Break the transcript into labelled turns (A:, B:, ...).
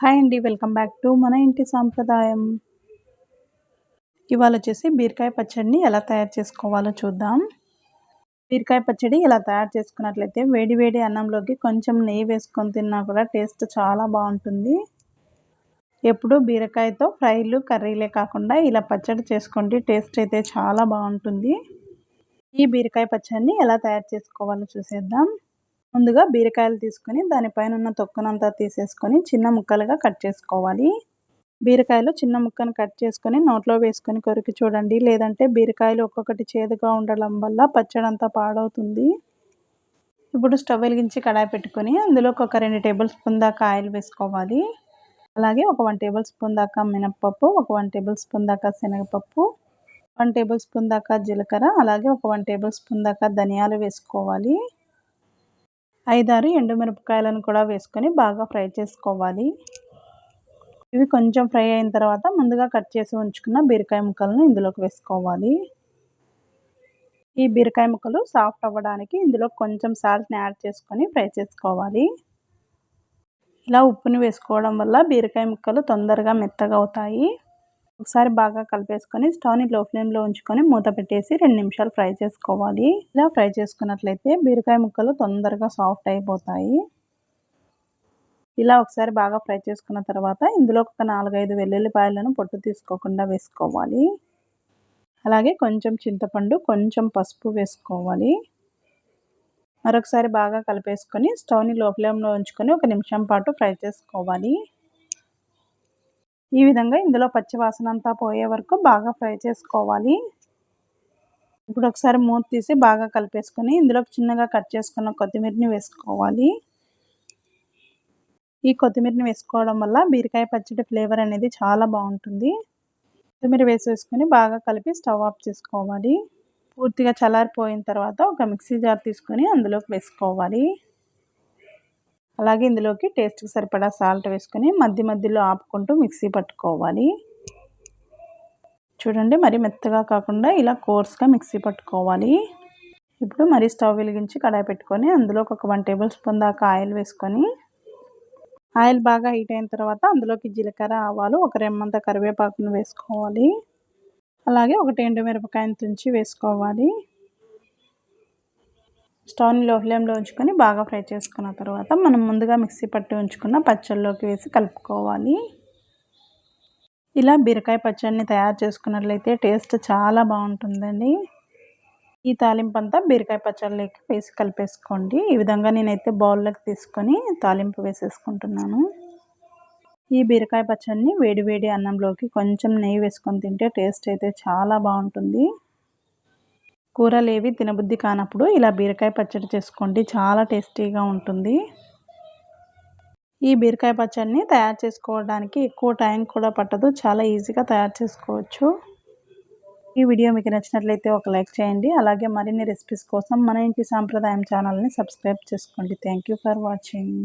A: Hi అండి welcome back to మన ఇంటి సాంప్రదాయం. ఇవాళ వచ్చేసి బీరకాయ పచ్చడిని ఎలా తయారు చేసుకోవాలో చూద్దాం. బీరకాయ పచ్చడి ఇలా తయారు చేసుకున్నట్లయితే వేడి వేడి అన్నంలోకి కొంచెం నెయ్యి వేసుకొని తిన్నా కూడా టేస్ట్ చాలా బాగుంటుంది. ఎప్పుడు బీరకాయతో ఫ్రైలు కర్రీలే కాకుండా ఇలా పచ్చడి చేసుకోండి టేస్ట్ అయితే చాలా బాగుంటుంది. ఈ బీరకాయ పచ్చడిని ఎలా తయారు చేసుకోవాలో చూసేద్దాం. ముందుగా బీరకాయలు తీసుకొని దానిపైన ఉన్న తొక్కనంతా తీసేసుకొని చిన్న ముక్కలుగా కట్ చేసుకోవాలి. బీరకాయలు చిన్న ముక్కను కట్ చేసుకొని నోట్లో వేసుకొని కొరికి చూడండి. లేదంటే బీరకాయలు ఒక్కొక్కటి చేదుగా ఉండడం వల్ల పచ్చడంతా పాడవుతుంది. ఇప్పుడు స్టవ్ వెలిగించి కడాయి పెట్టుకొని అందులో ఒక రెండు టేబుల్ స్పూన్ దాకా ఆయిల్ వేసుకోవాలి. అలాగే ఒక వన్ టేబుల్ స్పూన్ దాకా మినప్పప్పు ఒక వన్ టేబుల్ స్పూన్ దాకా శనగపప్పు వన్ టేబుల్ స్పూన్ దాకా జీలకర్ర అలాగే ఒక వన్ టేబుల్ స్పూన్ దాకా ధనియాలు వేసుకోవాలి. ఐదారు ఎండుమిరపకాయలను కూడా వేసుకొని బాగా ఫ్రై చేసుకోవాలి. ఇవి కొంచెం ఫ్రై అయిన తర్వాత ముందుగా కట్ చేసి ఉంచుకున్న బీరకాయ ముక్కలను ఇందులోకి వేసుకోవాలి. ఈ బీరకాయ ముక్కలు సాఫ్ట్ అవ్వడానికి ఇందులో కొంచెం సాల్ట్ని యాడ్ చేసుకొని ఫ్రై చేసుకోవాలి. ఇలా ఉప్పుని వేసుకోవడం వల్ల బీరకాయ ముక్కలు తొందరగా మెత్తగా అవుతాయి. ఒకసారి బాగా కలిపేసుకొని స్టవ్ని లో ఫ్లేమ్లో ఉంచుకొని మూత పెట్టేసి రెండు నిమిషాలు ఫ్రై చేసుకోవాలి. ఇలా ఫ్రై చేసుకున్నట్లయితే బీరకాయ ముక్కలు తొందరగా సాఫ్ట్ అయిపోతాయి. ఇలా ఒకసారి బాగా ఫ్రై చేసుకున్న తర్వాత ఇందులో ఒక నాలుగైదు వెల్లుల్లిపాయలను పొట్టు తీసుకోకుండా వేసుకోవాలి. అలాగే కొంచెం చింతపండు కొంచెం పసుపు వేసుకోవాలి. మరొకసారి బాగా కలిపేసుకొని స్టవ్ని లో ఫ్లేమ్లో ఉంచుకొని ఒక నిమిషం పాటు ఫ్రై చేసుకోవాలి. ఈ విధంగా ఇందులో పచ్చివాసన అంతా పోయే వరకు బాగా ఫ్రై చేసుకోవాలి. ఇప్పుడు ఒకసారి మూత తీసి బాగా కలిపేసుకొని ఇందులో చిన్నగా కట్ చేసుకున్న కొత్తిమీరని వేసుకోవాలి. ఈ కొత్తిమీరని వేసుకోవడం వల్ల బీరకాయ పచ్చడి ఫ్లేవర్ అనేది చాలా బాగుంటుంది. కొత్తిమీర వేసేసుకొని బాగా కలిపి స్టవ్ ఆఫ్ చేసుకోవాలి. పూర్తిగా చల్లారిపోయిన తర్వాత ఒక మిక్సీ జార్ తీసుకొని అందులోకి వేసుకోవాలి. అలాగే ఇందులోకి టేస్ట్కి సరిపడా సాల్ట్ వేసుకొని మధ్య మధ్యలో ఆపుకుంటూ మిక్సీ పట్టుకోవాలి. చూడండి మరి మెత్తగా కాకుండా ఇలా కోర్స్గా మిక్సీ పట్టుకోవాలి. ఇప్పుడు మరి స్టవ్ వెలిగించి కడాయి పెట్టుకొని అందులోకి ఒక వన్ టేబుల్ స్పూన్ దాకా ఆయిల్ వేసుకొని ఆయిల్ బాగా హీట్ అయిన తర్వాత అందులోకి జీలకర్ర ఆవాలు ఒక రెమ్మంత కరివేపాకును వేసుకోవాలి. అలాగే ఒకటి ఎండుమిరపకాయను తుంచి వేసుకోవాలి. స్టవ్ని లో ఫ్లేమ్లో ఉంచుకొని బాగా ఫ్రై చేసుకున్న తర్వాత మనం ముందుగా మిక్సీ పట్టి ఉంచుకున్న పచ్చళ్ళలోకి వేసి కలుపుకోవాలి. ఇలా బీరకాయ పచ్చడిని తయారు చేసుకున్నట్లయితే టేస్ట్ చాలా బాగుంటుందండి. ఈ తాలింపు అంతా బీరకాయ పచ్చళ్ళలోకి వేసి కలిపేసుకోండి. ఈ విధంగా నేనైతే బౌల్లోకి తీసుకొని తాలింపు వేసేసుకుంటున్నాను. ఈ బీరకాయ పచ్చడిని వేడి వేడి అన్నంలోకి కొంచెం నెయ్యి వేసుకొని తింటే టేస్ట్ అయితే చాలా బాగుంటుంది. కూరలేవి తినబుద్ధి కానప్పుడు ఇలా బీరకాయ పచ్చడి చేసుకోండి. చాలా టేస్టీగా ఉంటుంది. ఈ బీరకాయ పచ్చడిని తయారు చేసుకోవడానికి ఎక్కువ టైం కూడా పట్టదు. చాలా ఈజీగా తయారు చేసుకోవచ్చు. ఈ వీడియో మీకు నచ్చినట్లయితే ఒక లైక్ చేయండి. అలాగే మరిన్ని రెసిపీస్ కోసం మన ఇంటి సాంప్రదాయం ఛానల్ని సబ్స్క్రైబ్ చేసుకోండి. Thank for watching.